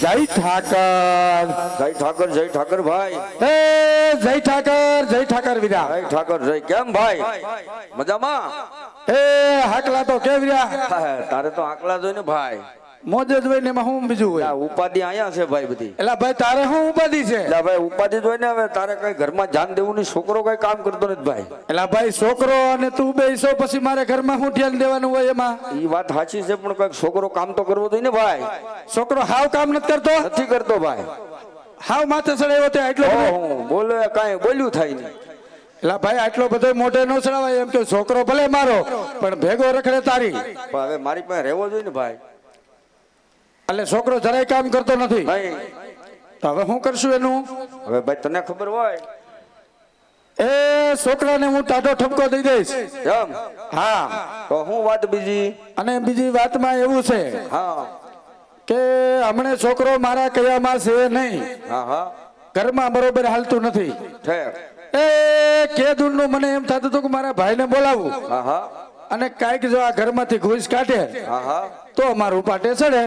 જય ઠાકર. જય ઠાકર જય ઠાકર ભાઈ. એ જય ઠાકર જય ઠાકર વીરા જય ઠાકર જય કેમ ભાઈ? મજામાં? એ હાકલા તો કેમ વીરા તારે તો આકલા જોઈને ભાઈ. મોજ જ હોય ને એમાં હું બીજું હોય? આ ઉપાધિ અહીંયા છે ભાઈ બધી. એલા ભાઈ તારે શું ઉપાધિ છે? એટલે ભાઈ ઉપાધિ ને હવે તારે કઈ ઘરમાં ધ્યાન દેવું નહીં છોકરો કઈ કામ કરતો નથી ભાઈ. એલા ભાઈ છોકરો અને તું બેસો પછી મારે ઘરમાં શું ધ્યાન દેવાનું હોય એમાં? એ વાત સાચી છે પણ કંઈક છોકરો કામ તો કરવો જોઈએ ને ભાઈ. છોકરો હાવ કામ નથી કરતો? નથી કરતો ભાઈ. હાવ માથે ચડાવ્યો તે એટલો બોલે કાંઈ બોલ્યું થાય નહીં. એટલે ભાઈ આટલો બધો મોઢે ન ચડાવાય એમ કે છોકરો ભલે મારો પણ ભેગો રખડે તારી. પણ હવે મારી પાસે રહેવો જોઈએ ને ભાઈ. એટલે છોકરો જરાય કામ કરતો નથી. તો હવે શું કરશું એનું? હવે ભાઈ તને ખબર હોય. એ છોકરાને હું ટાઢો ઠપકો દઈ દઈશ. એમ? હા. તો હું વાત બીજી? અને બીજી વાતમાં એવું છે હા. કે હમણે છોકરો મારા કયામાં છે નહીં. હા હા. ઘરમાં બરોબર હાલતું નથી. એ કેદુરનું મને એમ થતું હતું કે મારા ભાઈને બોલાવું. હા હા. અને કાંઈક જો આ ઘરમાંથી ઘૂસ કાઢે. હા હા. તો મારું પાટે ચડે.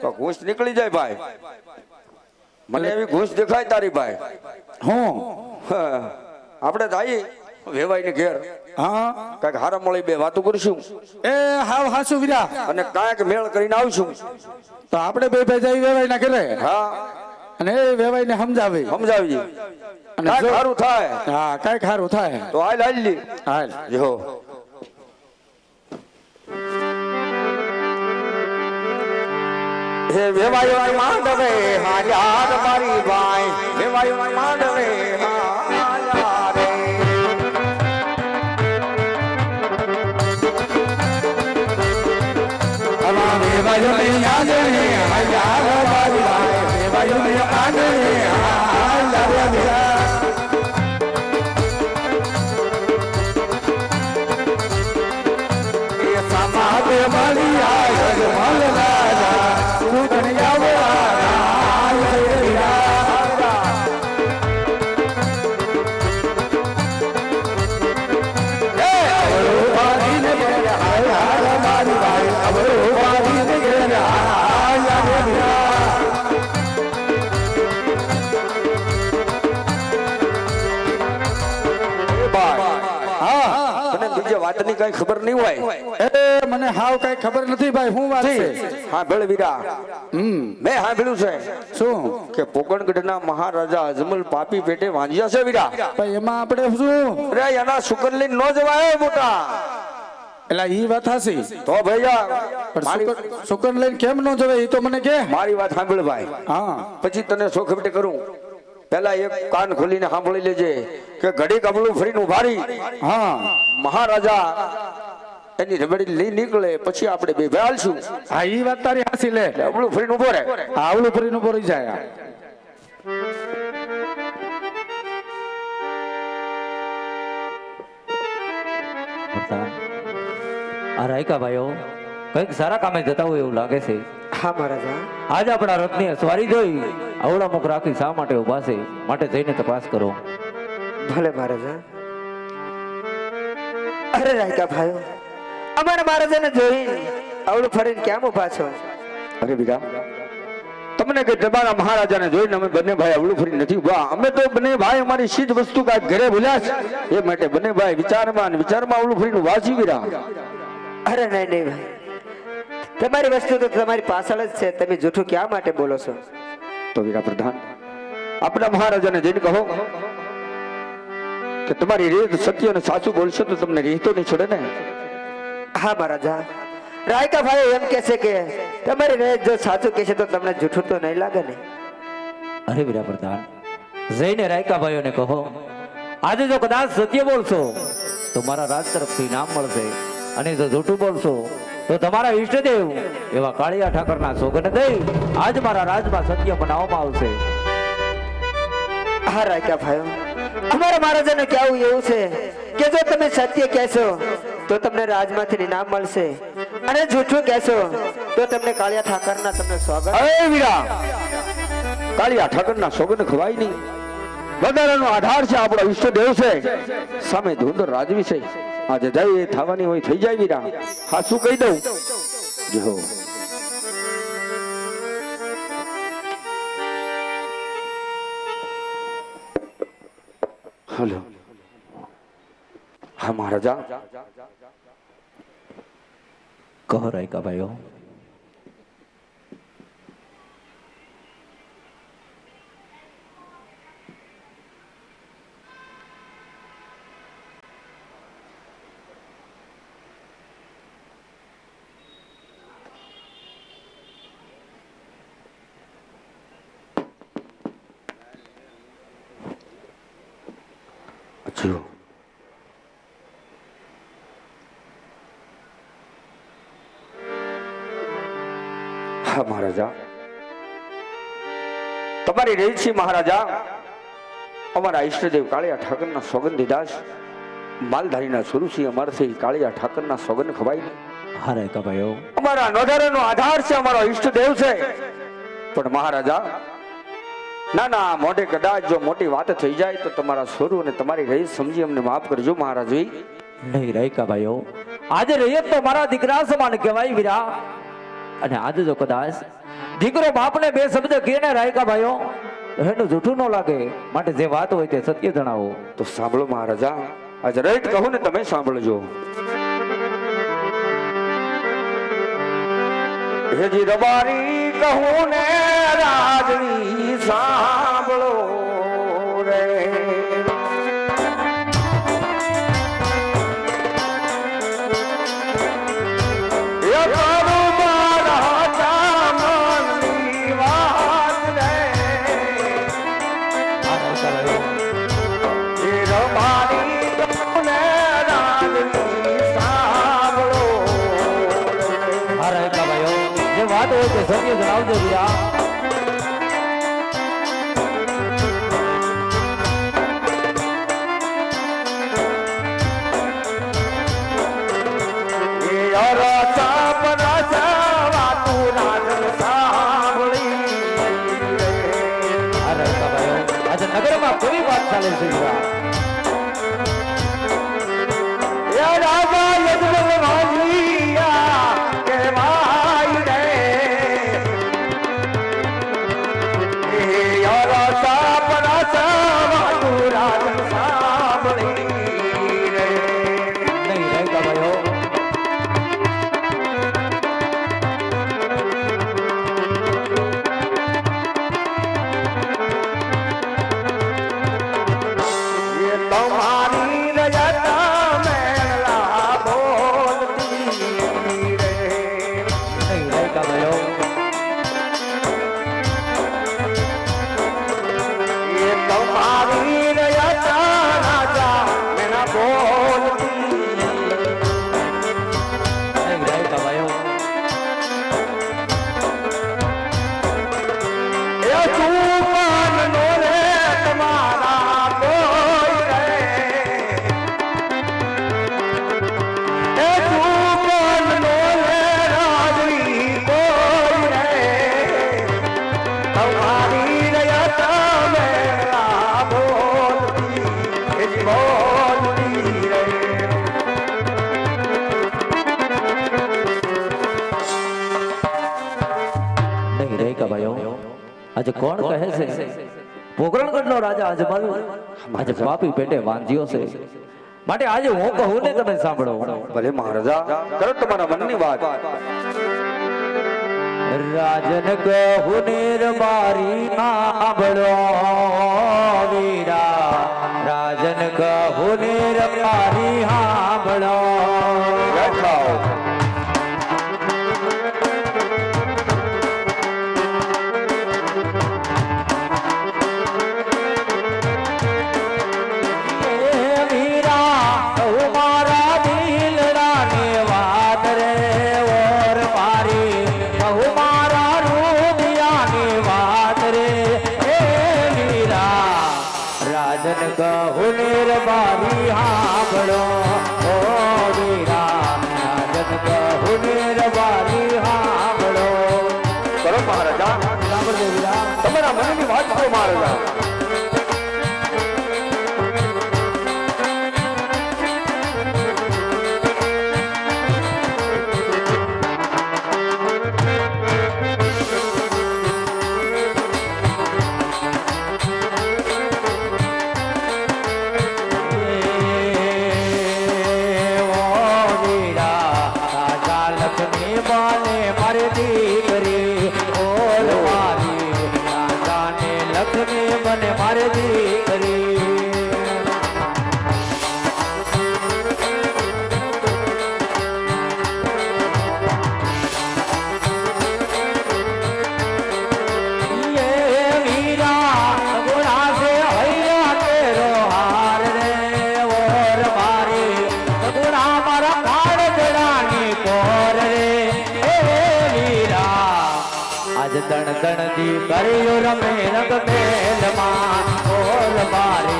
તો ઘૂસ નીકળી જાય ભાઈ. મને એવી ઘૂસ દેખાય તારી ભાઈ. હું. આપણે જઈએ વેવાય ને ઘેર. હા. કંઈક હારા મળી બે વાતો કરીશું. એ હાવ હાસુ વિરા. અને કાંઈક મેળ કરીને આવશું. તો આપણે બે ભેજાઈ વેવાય ના ઘરે. હા. અને એ વેવાય ને સમજાવી સમજાવી સારું થાય. હા કાંઈક સારું થાય. તો હાલ હાલ લી. હાલ. જો. હે વેવાયો માંડવે હાલ્યા રે મારી ભાઈ વેવાયો માંડવે કઈ ખબર નહીં હોય. એ મને હાવ કઈ ખબર નથી ભાઈ હું વાત છે? હા ભેળ વીરા. હમ. મેં સાંભળ્યું છે શું? કે પોકણગઢના મહારાજા અજમલ પાપી પેટે વાંજ્યા છે વીરા. ભાઈ એમાં આપણે શું? અરે એના શુકર લઈને ન જવાય મોટા. એટલે ઈ વાત હાસી તો ભૈયા શુકર લઈને કેમ ન જવાય? એ તો મને કે. મારી વાત સાંભળ ભાઈ. હા. પછી તને શોખ કરું? પેલા એક કાન ખોલીને સાંભળી લેજે કે ઘડી કબલું ફરીને ઉભારી. હા. મહારાજા એની રબડી લઈ નીકળે પછી આપણે બે ભાલશું હા એ વાત તારી હાસી લે. કબલું ફરીને ઊભો રહે. આવડું ફરીને ઊભો રહી જાય. આ રાયકા ભાઈઓ કંઈક સારા કામે જતા હોય એવું લાગે છે. હા મહારાજા આજ આપણા રથની સવારી જોઈ અવળા મુખ રાખી શા માટે ઊભા છે? માટે જઈને તપાસ કરો. ભલે મહારાજા અરે રાયકા ભાઈઓ અમારા મહારાજાને જોઈ અવળું ફરીને કેમ ઊભા છો? અરે બીજા તમને કે તમારા મહારાજાને જોઈને અમે બંને ભાઈ અવળું ફરી નથી ઊભા અમે તો બંને ભાઈ અમારી સીધ વસ્તુ કાંઈક ઘરે ભૂલ્યા છે. એ માટે બંને ભાઈ વિચારમાં અને વિચારમાં અવળું ફરીને વાંચી ગયા અરે નહીં નહીં ભાઈ. તમારી વસ્તુ તો તમારી પાછળ જ છે. તમે જૂઠું ક્યાં માટે બોલો છો? તો વીરા પ્રધાન આપણા મહારાજાને જઈને કહો કે તમારી રીત સત્ય અને સાચું બોલશો તો તમને રીતો નહીં છોડે ને? હા મહારાજા. રાયકા ભાઈ એમ કે છે કે તમારી રીત જો સાચું કહેશે તો તમને જૂઠું તો નહીં લાગે ને? અરે વીરા પ્રધાન જઈને રાયકા ભાઈઓને કહો આજે જો કદાચ સત્ય બોલશો તો મારા રાજ તરફથી નામ મળશે અને જો જૂઠું બોલશો તો તમારા ઈષ્ટદેવ એવા કાળિયા ઠાકરના સોગન દઈ આજ મારા રાજમાં સત્ય બનાવવામાં આવશે. હા રાયકા ભાઈઓ. અમારા મહારાજાને કહેવું એવું છે કે જો તમે સત્ય કહેશો તો તમને રાજમાંથી ઇનામ મળશે. અને જૂઠું કહેશો તો તમને કાળિયા ઠાકરના તમને સ્વાગત અરે વીરા! કાળિયા ઠાકરના સોગન ખવાય નહીં. વધારાનો આધાર છે આપણો ઈષ્ટદેવ છે. સામે ધુંધર રાજવી છે. આજે જાય થવાની હોય થઈ જાય વીરા. હા શું કહી દઉં. જો હલો. હા, મહારાજા. કહો રાયકા ભાઈઓ અચ્છા હા મહારાજા. તમારી રહી છે મહારાજા. અમારા ઈષ્ટદેવ કાળિયા ઠાકરના સોગંદી દાસ માલધારીના સુરુસિંહ અમારથી કાળિયા ઠાકરના સોગંદ ખવાય હારે ભાઈઓ. અમારા નોધારાનો આધાર છે અમારો ઈષ્ટદેવ છે. પણ મહારાજા ના ના મોઢે કદાચ જો મોટી વાત થઈ જાય તો તમારા સ્વરૂ અને તમારી રહી સમજી અમને માફ કરજો મહારાજ નહીં રાયકા ભાઈઓ આજે રહીએ તો મારા દીકરા સમાન કહેવાય વીરા. અને આજે જો કદાચ દીકરો બાપને બે શબ્દ કહે ને રાયકા ભાઈઓ એનું જૂઠું ન લાગે. માટે જે વાત હોય તે સત્ય જણાવો. તો સાંભળો મહારાજા આજે રાઈટ કહું ને તમે સાંભળજો. હેજી રબારી કહું ને રાજવી સાંભળો રે. કેવી આજે કોણ કહે છે? પોકરણગઢનો રાજા અજમલ આજે પાપી પેટે વાંધ્યો છે. માટે આજે હું કહું ને તમે સાંભળો. ભલે મહારાજા કરો તમારા મનની વાત. રાજન કહું નીર મારી સાંભળો વીરા. રાજન કહું નીર મારી સાંભળો. મને મારે દીકરી આજ દણ દણ દી કર્યો રમે રંગ મેલમાં ઓલ મારે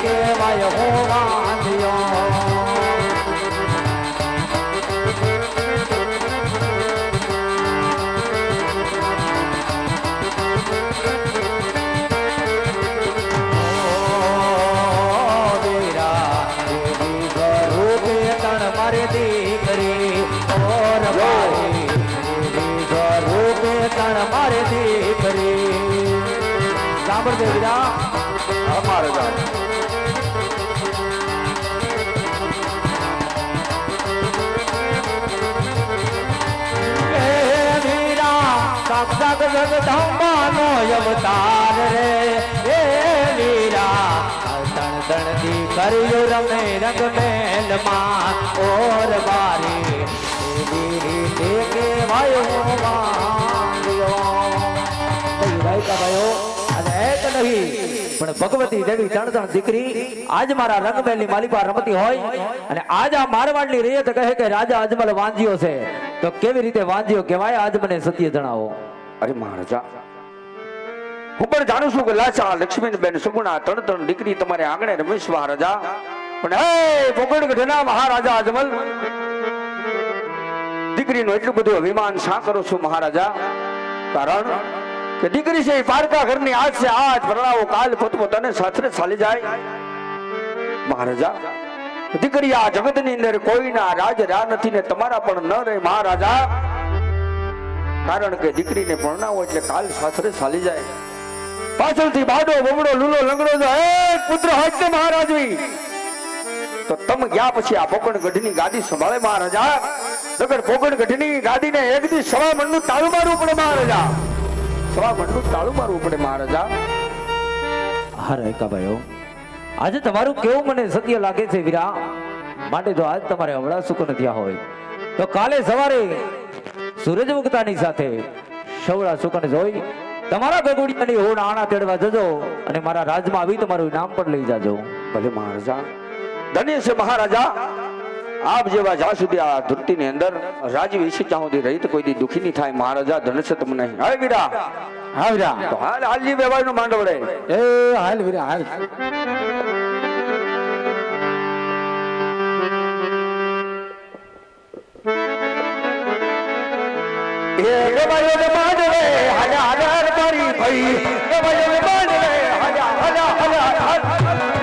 કેવાય હો વાંધ્યો. સાંભળજો બીજા હા મહારાજા હે વીરા સાક્ષાત જગદંબાનો અવતાર રે. એ વીરા તણ તણથી કર્યો રમે રંગ મેલમાં ઓર બારી વીરી તે કેવાયો વાંગ્યો ભાઈ કા ભાઈઓ અને કે નહીં, પણ ભગવતી દેવી ત્રણ દીકરી આજ મારા રંગમેલની માલિકા રમતી હોય અને આજ આ મારવાડની રેત કહે કે રાજા અજમલ વાંજીઓ છે. તો કેવી રીતે વાંજીઓ કહેવાય? આજ મને સત્ય જણાવો. અરે મહારાજા, હું પણ જાણું છું કે લાચા લક્ષ્મીબેન સુગુણા ત્રણ ત્રણ દીકરી તમારે આંગણે રમેશ મહારાજા. પણ હે પોગડ ગઢના મહારાજા અજમલ, દીકરીનું એટલું બધું અભિમાન શા કરો છો મહારાજા? કારણ કે દીકરી છે પારકા ઘરની આજ છે, આજ ભરડાવો કાલ પોતપોતાને સાથે ચાલી જાય. મહારાજા, દીકરી આ જગતની અંદર કોઈના રાજ રા નથી ને તમારા પણ ન રહે મહારાજા. કારણ કે દીકરીને પરણાવો એટલે કાલ સાસરે ચાલી જાય. પાછળથી બાડો બમડો લૂલો, લંગડો જો હે, પુત્ર હજ મહારાજવી. તો તમ ગયા પછી આ પોકણ ગઢની ગાદી સંભાળે મહારાજા. નગર પોકણ ગઢની ગાદીને એક દી સવા મણનું તાળું મારવું પડે મહારાજા. સવા મણનું તાળું મારવું પડે મહારાજા. હા રેકા ભાઈઓ આજે તમારું કેવું મને સત્ય લાગે છે વીરા? માટે જો આજ તમારે હમણાં સુખ થયા હોય તો કાલે સવારે સૂરજ ઉગતાની સાથે સવળા સુકન જોઈ તમારા ગગુડિયાની હોડ આણા તેડવા જજો અને મારા રાજમાં આવી તમારું નામ પણ લઈ જાજો. ભલે મહારાજા. ધન્ય છે મહારાજા. આપ જેવા જ્યાં સુધી આ ધૃતિની અંદર રાજી વિશે ત્યાં સુધી રહી તો કોઈ દી દુખી નહીં થાય. મહારાજા ધનશે નહીં હવે વીરા. હા તો હાલ હાલજી વ્યવહારનું માંડવડે એ હાલ વીરા હાલ. ભાઈ. માંડવે હજાર હજાર મારી